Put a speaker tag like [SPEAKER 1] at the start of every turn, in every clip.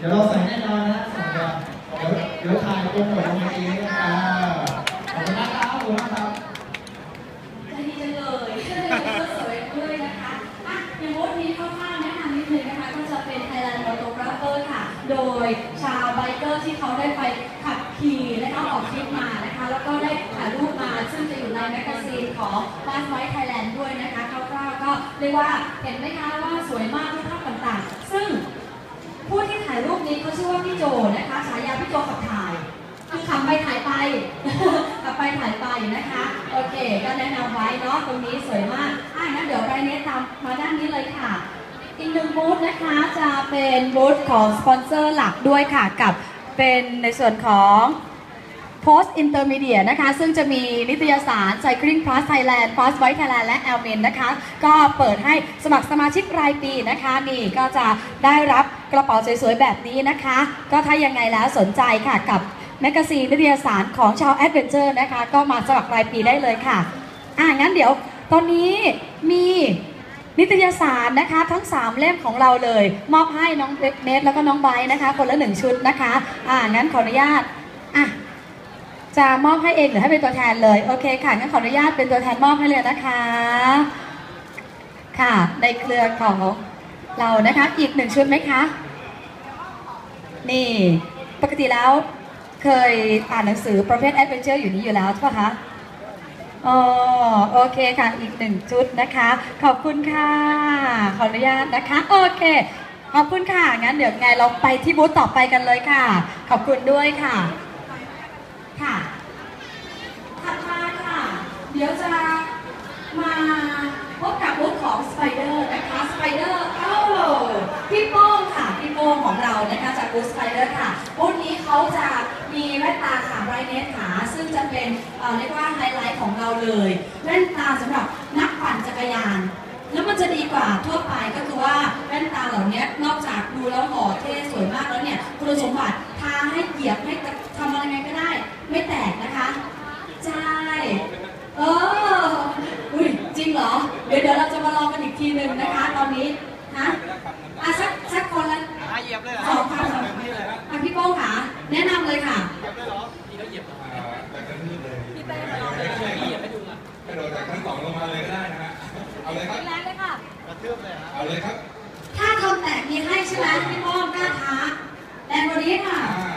[SPEAKER 1] เดี๋ยวเราใส่แน่นอนนะใสองตัวเดี๋ยวเดี๋ยวถ่ายโปรโมทลงไอจีให้ขอบคุณมากครับขอบคุณมากครับ
[SPEAKER 2] ใจดีจังเลยสวยด้วยนะคะอะอย่างบูธนี้คร่าวๆแนะนำนิดนึงนะคะ ก็จะเป็น Thailand Photographer ค่ะ โดยชาวไบเกอร์ที่เขาได้ไปขับขี่และก็ออกทริปมานะคะ แล้วก็ได้ถ่ายรูปมาซึ่งจะอยู่ในแมกกาซีนของบ้านไว้ไทยแลนด์ด้วยนะคะคร่าวๆก็เรียกว่าเห็นไหมคะว่าสวยมากรูปภาพต่าง ถ่ายรูปนี้เขาชื่อว่าพี่โจนะคะฉายาพี่โจขับถ่ายคือขับไปถ่ายไปขับไปถ่ายไปนะคะ โอเค ก็แนะนำไว้เนาะตรงนี้สวยมากอะงั้นเดี๋ยวไปเนตตามมาด้านนี้เลยค่ะอีกหนึ่งบูธนะคะจะเป็นบูธของสปอนเซอร์หลักด้วยค่ะกับเป็นในส่วนของ Post Intermediate นะคะ ซึ่งจะมีนิตยสาร Cycling Plus Thailand Fast Bike Thailand และ a l m i n นะคะ ก็เปิดให้สมัครสมาชิกรายปีนะคะ นี่ก็จะได้รับกระเป๋าสวยๆ แบบนี้นะคะ ก็ถ้ายังไงแล้วสนใจค่ะกับแมกกาซีนนิตยสารของชาว Adventure นะคะ ก็มาสมัครรายปีได้เลยค่ะ อะงั้นเดี๋ยวตอนนี้มีนิตยสารนะคะทั้ง 3 เล่มของเราเลย มอบให้น้องเนทแล้วก็น้องไบนะคะ คนละหนึ่งชุดนะคะ อ่างั้นขออนุญาตอะ จะมอบให้เองหรือให้เป็นตัวแทนเลยโอเคค่ะงั้นขออนุญาตเป็นตัวแทนมอบให้เลยนะคะ ค่ะ ในเครือของเรานะคะ อีกหนึ่งชุดไหมคะ นี่ปกติแล้วเคยอ่านหนังสือประเภทแอดเวนเจอร์อยู่นี้อยู่แล้วใช่ปะคะอ๋อโอเคค่ะ อีกหนึ่งชุดนะคะ ขอบคุณค่ะ ขออนุญาตนะคะ โอเค ขอบคุณค่ะ งั้นเดี๋ยวไงเราไปที่บูธต่อไปกันเลยค่ะ ขอบคุณด้วยค่ะ ถัดมาค่ะ เดี๋ยวจะมาพบกับบูธของสไปเดอร์นะคะสไปเดอร์เอ้าพี่โป้งค่ะพี่โป้งของเรานะคะจากบูธสไปเดอร์ค่ะบูธนี้เขาจะมีแว่นตาขาไรเนสขาซึ่งจะเป็นเรียกว่าไฮไลท์ของเราเลยแว่นตาสำหรับนักปั่นจักรยานแล้วมันจะดีกว่าทั่วไปก็คือว่าแว่นตาเหล่านี้นอกจากดูแล้วหล่อเท่สวยมากแล้วเนี่ยคุณสมบัติทาให้เหยียบให้ทำอะไรไงก็ได้ ไม่แตกนะคะ ใช่ เออ อุ้ยจริงเหรอ เดี๋ยวเดี๋ยวเราจะมาลองกันอีกทีหนึ่งนะคะ ตอนนี้ฮะอะสักสักคนละ
[SPEAKER 3] อะเหยียบเลยเหรอ
[SPEAKER 2] สองคำสองคำอะพี่โป้งค่ะ แนะนำเลยค่ะ
[SPEAKER 3] เหยียบเลยเหรอทีแล้วเหยียบ
[SPEAKER 4] พี่แป้งมาลองเลย
[SPEAKER 3] เหยียบให้ดูอะ
[SPEAKER 4] กระโดดจากชั้นสองลงมาเลยก็ได้นะฮะ เอาเลยครับ
[SPEAKER 2] แรงเลยค่ะ
[SPEAKER 3] กระเทือบเลยฮะ
[SPEAKER 4] เอาเลยครับ
[SPEAKER 2] ถ้าทำแตกมีให้ใช่ไหมพี่โป้งกล้าท้าแรงกว่านี้ค่ะ
[SPEAKER 4] อ่า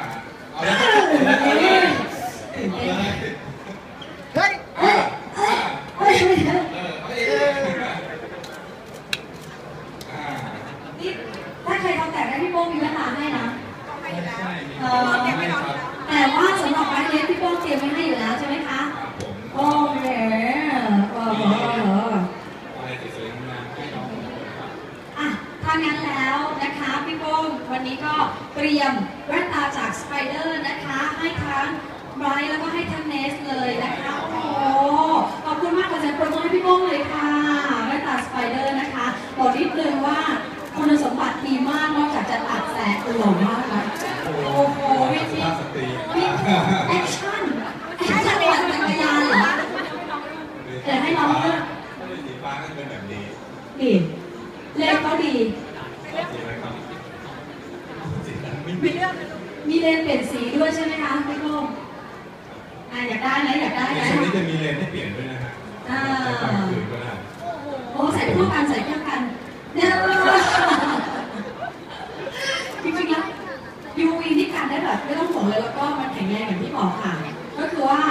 [SPEAKER 4] เอาเลยครับเอาเลยเอาเลยเอาเลย
[SPEAKER 3] เฮ้ย
[SPEAKER 4] อ่าอ่า
[SPEAKER 2] เฮ้ย
[SPEAKER 4] เออเอาอีกอ่า
[SPEAKER 2] นี่ถ้าใครทำแตกได้พี่โป้งมีเวลาให้นะ
[SPEAKER 4] ใช่ใช่มี
[SPEAKER 2] เอ
[SPEAKER 4] ค
[SPEAKER 2] อ
[SPEAKER 4] วามเก็บไว้ก่อนครับ
[SPEAKER 2] แต่ว่าสำหรับไบเลี้ยงพี่โป้งเตรียมไว้ให้อยู่แล้วใช่ไหมคะ
[SPEAKER 4] ครับผม
[SPEAKER 2] โอเคโอ้โห
[SPEAKER 4] อะไรสวยๆงามๆให้น้องครับ
[SPEAKER 2] อะถ้างั้นแล้วนะคะพี่โป้งวันนี้ก็เตรียมแว่นตาจากสไปเดอร์นะคะให้ทั้งไบรท์แล้วก็ให้ทั้งเนสเลยนะคะโอ้โหขอบคุณมากขอเสียงปรบมือให้พี่โป้งเลยค่ะแว่นตาสไปเดอร์นะคะบอกนิดนึงว่าคุณสมบัติดีมากนอกจากจะตัดแสงหล่อมากนะโอ้โหวิธี
[SPEAKER 4] สุภาพสตรี
[SPEAKER 2] วิธีแอคชั่นแอคชั่นปั่นจักรยานเหรอเดี๋ยวให้น้องเลือก
[SPEAKER 4] สีฟ้าก็เป็นแบบนี้
[SPEAKER 2] ดีเล่นเขาดี
[SPEAKER 4] สีอะไรครับสีนั้นไม่
[SPEAKER 2] มี
[SPEAKER 4] มี
[SPEAKER 2] เรื่องมีเลนเปลี่ยนสีด้วยใช่ไหมคะพี่โป้งอะอยากได้นะอยากได้
[SPEAKER 4] ใน
[SPEAKER 2] นะ
[SPEAKER 4] ชุดนี้จะมีเลนให้เปลี่ยนด้วยนะฮะ
[SPEAKER 2] อ่า
[SPEAKER 4] ใช้ความคืนก็ได้
[SPEAKER 2] โอ้ใส่คู่กันใส่คู่กันเนี่ยจริงๆแล้ว UV ที่กันได้แบบไม่ต้องห่วงเลยแล้วก็มันแข็งแรงอย่างที่บอกค่ะ ก็คือว่า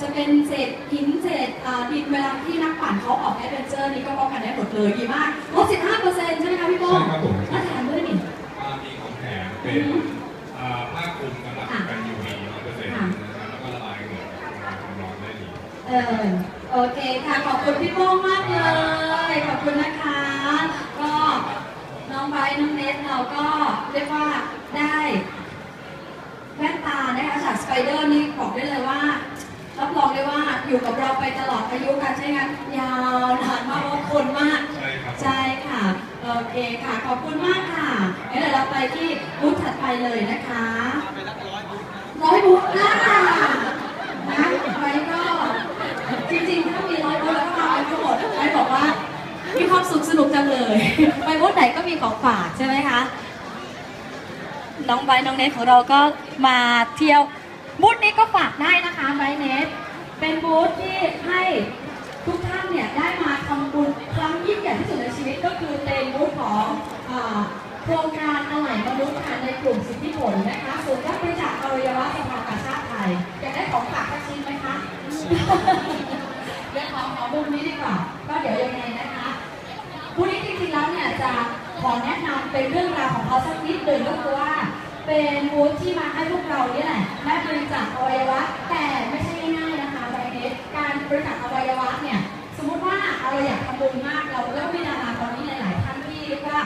[SPEAKER 2] จะเป็นเศษหินเศษอ่า ดินเวลาที่นักปั่นเขาออกแอดเวนเจอร์นี่ก็ป้องกันได้หมดเลยดีมากลด15%ใช่ไหมคะพี่โป้ง
[SPEAKER 4] ใช่ครับผม
[SPEAKER 2] แล้วแถมด้วยนี่
[SPEAKER 4] อ่ามีของแถมเป็นอ่าผ้าคลุมสำหรับกัน UV 100%นะครับแล้วก็ละลายเหงื่อระบายความร้อนได้ดี
[SPEAKER 2] เออโอเคค่ะ ขอบคุณพี่โป้งมากเลย ขอบคุณนะคะ ก็น้องไบร์ทน้องเนสเราก็เรียกว่าได้แว่นตานะคะจากสไปเดอร์นี่บอกได้เลยว่า รับรองได้ว่า อยู่กับเราไปตลอดอายุการใช้งานยาวนานมากเพราะคนมาก
[SPEAKER 4] ใช่ครับ
[SPEAKER 2] ใช่ค่ะ โอเคค่ะ ขอบคุณมากค่ะงั้นเดี๋ยวเราไปที่บูธถัดไปเลยนะคะ
[SPEAKER 3] เอาไปละร้อยบุ๊กนะ
[SPEAKER 2] ร้อยบุ๊กนะนะไว้ก็จริงๆ ถ้ามีร้อยบุ๊กแล้วก็มาไปทั้งหมดไว้บอกว่ามีความสุขสนุกจังเลย ไปบูธไหนก็มีของฝากใช่ไหมคะ น้องไบร์ทน้องเนทของเราก็มาเที่ยวบูธนี้ก็ฝากได้นะคะไบร์ทเนท เป็นบูธที่ให้ทุกท่านเนี่ยได้มาทำบุญครั้งยิ่งใหญ่ที่สุดในชีวิตก็คือเป็นบูธของโครงการอะไหล่มนุษย์ค่ะในกลุ่มสิทธิผลนะคะศูนย์รับบริจาคอวัยวะสภากาชาติไทยอยากได้ของฝากสักชิ้นไหมคะเดี๋ยวขอขอมุมนี้ดีกว่าก็เดี๋ยวยังไงนะคะผู้นี้จริงๆแล้วเนี่ยจะขอแนะนำเป็นเรื่องราวของเขาสักนิดหนึ่งก็คือว่า เป็นบูธที่มาให้พวกเราเนี่ยแหละได้บริจาคอวัยวะแต่ไม่ใช่ บริจาคอวัยวะเนี่ยสมมติว่าเราอยากทำบุญมากเราก็มีดาราตอนนี้หลาย ๆ ท่านที่เรียกว่า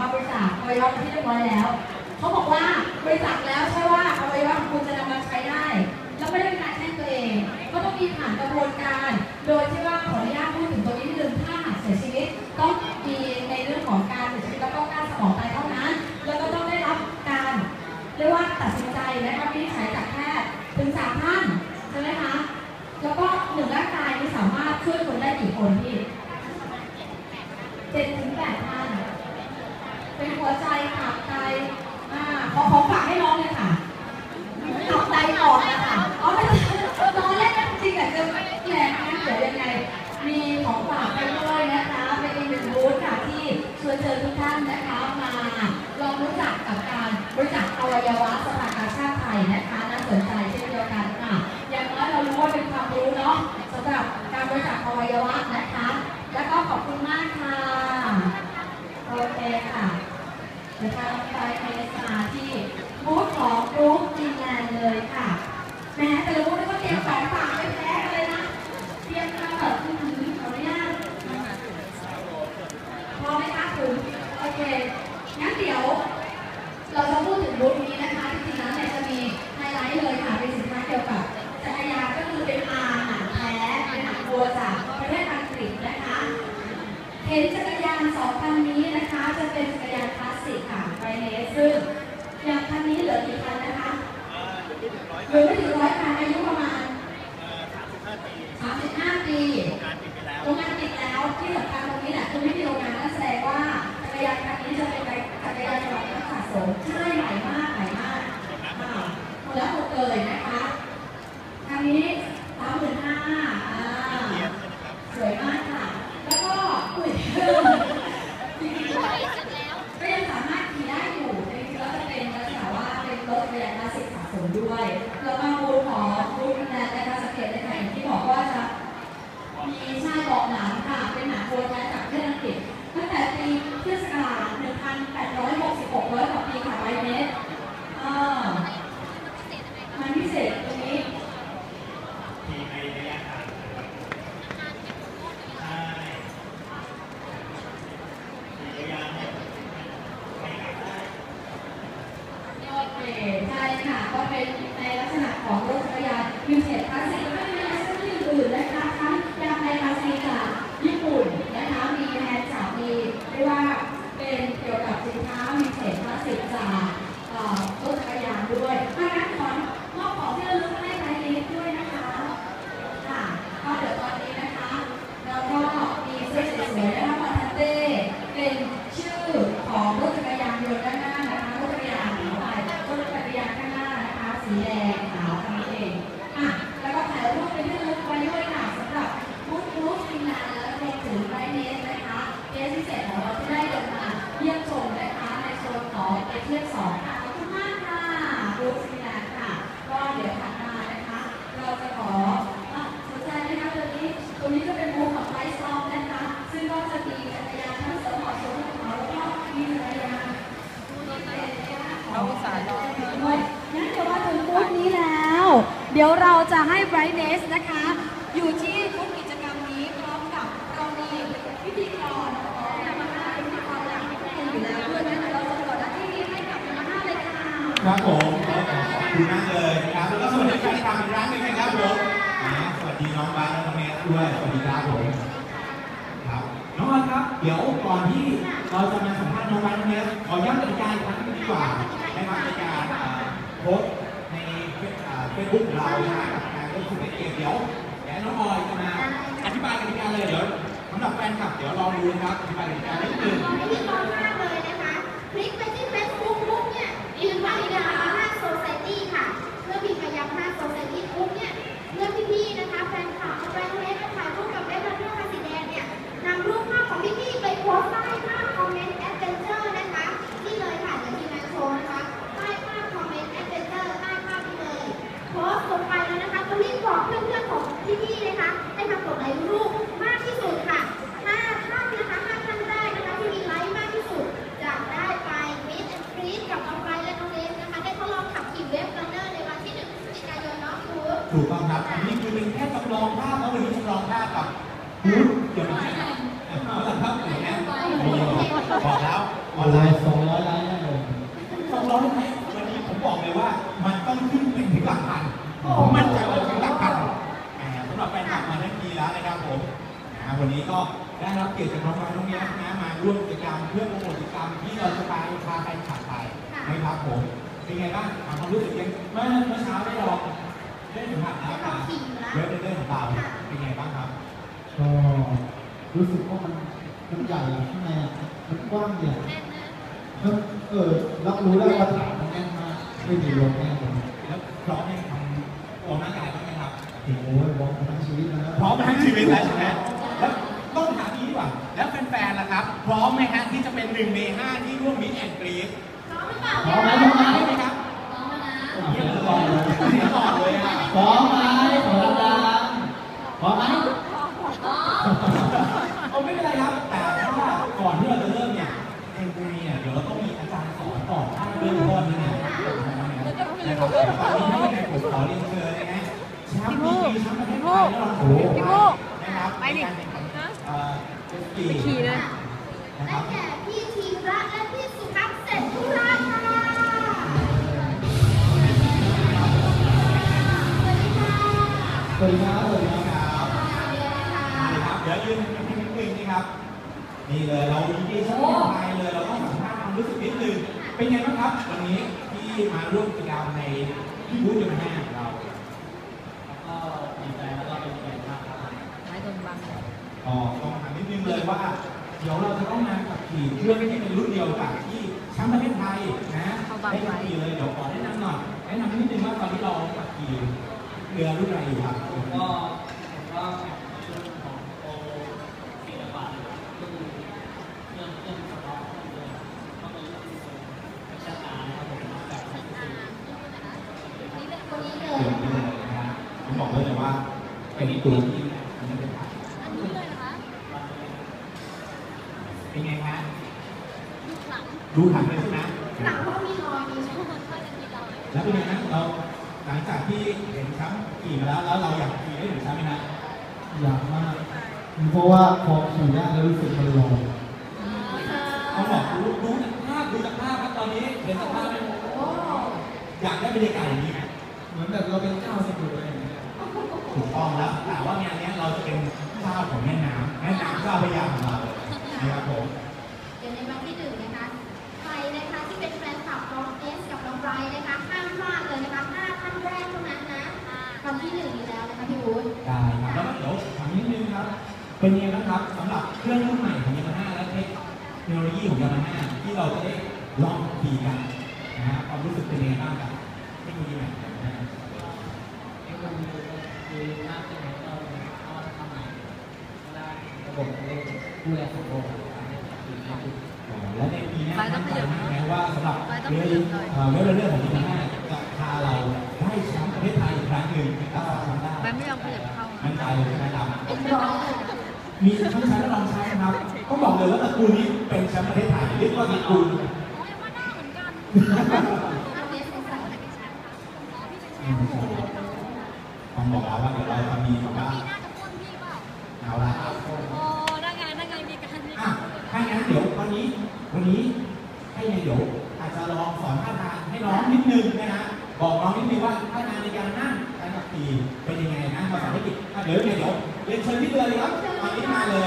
[SPEAKER 2] มาบริจาคอวัยวะที่เรียบร้อยแล้วเขาบอกว่าบริจาคแล้วใช่ว่าอวัยวะของคุณจะนำมาใช้ได้ แล้วไม่ได้เป็นการแช่งตัวเอง ก็ต้องมีผ่านกระบวนการ โดยที่ว่าขออนุญาตพูดถึงตัวนี้นิดนึงถ้าเสียชีวิตต้องาสสิกสะสมด้วย แล้วก็บูธของบูธแลนด์นะคะสังเกตได้ค่ะอย่างที่บอกว่าจะมีชายเบาะหนังค่ะ เป็นหนังโบราณจากประเทศอังกฤษตั้งแต่ปีพุทธศักราช1866ร้อยกว่าปีค่ะไบเมตรเอ่อมันพิเศษตรงนี้
[SPEAKER 5] มีในระยะทางใช่มีระยะเนี่ยไม่กลับได้
[SPEAKER 2] โอ เคใช่ค่ะก็เป็นในลักษณะของรถจักรยานวินเทจคลาสสิกแล้วก็มีลักษณะอื่นๆนะคะทั้งยางในคลาสสิกจากญี่ปุ่นนะคะมีแฮนด์จากมีเรียกว่าเป็นเกี่ยวกับสินค้าวินเทจคลาสสิกจากรถจักรยานด้วย เราจะให้ Brightness นะคะ อยู่ที่บูธกิจกรรมนี้พร้อมกับเรามีพิธีกรของยามาฮ่าพิธีกรหลักอยู่แล้วด้วยนะคะเราจะกดหน้าที่นี้ให้กับยามาฮ่าเลยค่ะ
[SPEAKER 5] ครับผมขอบคุณมากเลยครับแล้วก็สวัสดีแฟนคลับอีกครั้งหนึงนะครับผมสวัสดีน้องบาสและน้องเมสด้วยสวัสดีครับผมครับน้องบาสครับ เดี๋ยวก่อนที่เราจะมาสัมภาษณ์น้องบาสน้องเมสขอย้ำกติกาอีกครั้งหนึงดีกว่านะครับในการเอ่อโพสต์ เฟซบุ๊กเรานะครัการเกมเดี๋ยวเดี๋ยวน้องออยจะมาอธิบายกติกาเลยเดี๋ยวสำหรับแฟนคลับเดี๋ยวลองดูนะครับอธิบายกติกานิดนึงะคะ
[SPEAKER 6] พริกไปที่เฟซบุ๊กเนี่ยยืนไว้นะคะ5ร์ไซตี้ค่ะเมื่อพิมพ์ไปยัง5 Society ปุ๊บเนี่ย มี
[SPEAKER 5] นะครับอันนี้คือเป็นแค่จำลองภาพแล้ววันนี้จำลองภาพกับบูธเดี๋ยวนะเอาละครับเห็นไหมมีบอกแล้วอ
[SPEAKER 1] อ
[SPEAKER 5] อ
[SPEAKER 1] อนน
[SPEAKER 5] ไล
[SPEAKER 1] ไล
[SPEAKER 5] น์
[SPEAKER 1] น์สองร้อยล้านแน่เลย
[SPEAKER 5] ต้องร้องไหมวันนี้ผมบอกเลยว่ามันต้องขึ้นไปถึงหลักพันผมมั่นใจว่าถึงหลักพันแหมสำหรับแฟนคลับมาทั้งทีแล้วนะครับผมนะวันนี้ก็ได้รับเกียรติจากน้องๆน้องเนี้ยนะมาร่วมกิจกรรมเพื่อโปรโมทกิจกรรมที่เราจะไปพาแฟนคลับไปนะครับผมเป็นไงบ้างถามความรู้สึกยังเมื่อเมื่อเช้าได้ลอง ได้สัมผัสแล้วกับเว็บเดอร์ของเราเป็นไงบ้างครับ
[SPEAKER 1] ก็รู้สึกว่ามันมันใหญ่ข้างในอะมันกว้างใหญ่แล้วเออรับรู้ได้ว่าฐานมันแน่นมากไม่มีลมแน่เลย
[SPEAKER 5] แล้วพร้อมให้ทำออกกำลังกายบ้างไหมครับ
[SPEAKER 1] โอ้โหวอร์มทั้งชีวิตนะ
[SPEAKER 5] พร้อมทั้งชีวิตแล้วใช่ไหมแล้วต้องถามนี้ดีกว่า แล้วแฟนๆล่ะครับ พร้อมไหมฮะที่จะเป็นหนึ่งในห้าที่ร่วมมิตแอนกรีด
[SPEAKER 2] พร้อมหรือเปล่า
[SPEAKER 1] พร้อมไหมพร้อมไหม
[SPEAKER 5] ใช่ไหมครับ
[SPEAKER 2] พร้อมแล้วนะ
[SPEAKER 5] เยี่ยมก่อนเลยเสียก่อนเลยอะ
[SPEAKER 1] พร้อมไหมขอดังๆพร้อมไหม
[SPEAKER 5] เอาไม่เป็นไรครับ แต่ถ้าก่อนที่เราจะเริ่มเนี่ยเอ็นกรีเนี่ยเดี๋ยวเราต้องมีอาจารย์สอนก่อนถ้าเริ่มต้นนะเนี่ย นะครับตอนนี้ให้ในผมขอเรียนเชิญนะฮะแชมป์ดีกรีแชมป์ประเทศไทยแล้วเราโอ้โหนะครับไปดิเอ่อเจ็ตสกี
[SPEAKER 6] ขี่เลย
[SPEAKER 5] นะค
[SPEAKER 6] ได้
[SPEAKER 5] รับ
[SPEAKER 6] แก่พี่ธีระและพี่สุภัสเสร็จธุระค่ะสวัสดีค่ะ
[SPEAKER 1] สวัสดีครับ สวัสดีครับ
[SPEAKER 5] ครับนี่ครับเดี๋ยวยืนนิดนึงนี่ครับ นี่เลยเราดีดีชั้นไทยเลย เราต้องสัมภาษณ์ความรู้สึกนิดนึง เป็นไงบ้างครับวันนี้ ที่มาร่วมกิจกรรมในที่บูธยนต์แห่ของเรา
[SPEAKER 3] ก็ดีใจแล้วก็เป็นเกียรติมากครับ
[SPEAKER 6] ไม้ตรงบัง
[SPEAKER 5] อ๋อต้องถามนิดนึงเลยว่า เดี๋ยวเราจะต้องมาขับขี่เครื่องที่เป็นรุ่นเดียวกับที่แชมป์ประเทศไทยนะได้ขับขี่เลยเดี๋ยวขอแนะนำหน่อยแนะนำนิดนึงว่าตอนนี้เราขับขี่เรือรุ่นอะไรอยู่ครับ
[SPEAKER 3] ก็ก็แข่งในรุ่นของโอศิลปะรุ่นเครื่องเครื่องสต็อกเครื่องเลยก็เป็นรุ่นวิชาการนะครับผมแบบของสี่
[SPEAKER 6] นี่เป็นคนนี้เล
[SPEAKER 5] เดี๋ยวย นี้เลยนะฮะผมบอกเลยว่า เป็นตัวที่ไม่ได้ผ่าน
[SPEAKER 6] อันนี้เลยนะคะ
[SPEAKER 5] เป็นไงฮะ
[SPEAKER 6] ลูกหลัง
[SPEAKER 5] ดูถังเลยใช่ไหม
[SPEAKER 6] หลังเพราะมีรอยมีช่องถ้าจะมีรอย
[SPEAKER 5] แล้วเป็นไงฮะเราหลังจากที่เห็นแชมป์ขี่มาแล้วแล้วเราอยากขี่ได้ถึงแชมป์ไหมฮะ
[SPEAKER 1] อยากมาก เพราะว่าพอขี่ได้แล้วรู้สึกมันลอย
[SPEAKER 5] ต้องบอกดูดูจากภาพดูจากภาพครับตอนนี้เห็นสภาพไหม
[SPEAKER 6] โอ้
[SPEAKER 5] อยากได้บรรยากาศอย่างนี้ไหม
[SPEAKER 1] เหมือนแบบเราเป็นเจ้าสมุทรอะไรอย่างเงี้ย
[SPEAKER 5] ถูกต้องแล้วแต่ว่างานเนี้ยเราจะเป็นเจ้าของแม่น้ำแม่น้ำเจ้าพระยาของเรานะครับผม
[SPEAKER 6] เดี๋ยวในวันที่หนึ่งนะคะใครนะคะที่เป็นแฟนคลับน้องเอสกับน้องไบรท์นะคะห้ามพลาดเลยนะคะห้าท่านแรกเท่านั้นนะวันที่หนึ่งนี้แล้วนะคะพี่วุฒิ
[SPEAKER 5] ได้ครับแล้วเดี๋ยวถามนิดนึงครับเป็นยังไงบ้างครับสำหรับเครื่องรุ่นใหม่ของยามาฮ่าและเทคโนโลยีของยามาฮ่าที่เราจะได้ลองขี่กันนะฮะความรู้สึกเป็นยังไงบ้างครับเทคโนโลยีใหม่ของ Yamaha
[SPEAKER 3] เทคโนโลยีก็คือมากขึ้นแล้วก็เอามาทำใหม่ก็ได้ระบบเล่นผู้แลสมบูรณ์การเล่นทีมให้ดี
[SPEAKER 5] และในปีหนี้มั่นใจมากนะว่าสำหรับเรือเอ่อเรือเรือของยามาฮ่าจะพาเราได้แชมป์ประเทศไทยอีกครั้งหนึ่งรักษาแชมป์ได้
[SPEAKER 6] แบงค์ไม่ยอมขยับเข้า
[SPEAKER 5] มั่นใจเลยใช่ไหมครับ
[SPEAKER 6] เป็นร้อยเลย
[SPEAKER 5] มีทั้งใช้และลองใช้นะครับ ต้องบอกเลยว่าตระกูลนี้เป็นแชมป์ประเทศไทยเรียกว่าตระกูล
[SPEAKER 6] โอ้ยว่าหน้าเหมือนกันน้องเอสเป็นสายอะไรเป็นแชมป์คะอ๋อพี่เป็นแชมป์โอ้โห
[SPEAKER 5] ต้องบอกแล้วว่าเดี๋ยวเราจะมีแบบว่า
[SPEAKER 6] ปีหน้าจะพ่นพี่เปล่า
[SPEAKER 5] เอาละครับ
[SPEAKER 6] โอ้ได้ไงได้ไงมีการมี
[SPEAKER 5] อะ
[SPEAKER 6] การ
[SPEAKER 5] ถ้างั้นเดี๋ยววันนี้วันนี้ ให้ไงเดี๋ยวอาจจะลองสอนท่าทางให้น้องนิดนึงนะฮะบอกน้องนิดนึงว่าท่าทางในการนั่งการขับขี่เป็นยังไงนะภาษาอังกฤษเดี๋ยวเดี๋ยวเรียนเชิญพี่เรือเลยครับตอนนี้มาเลย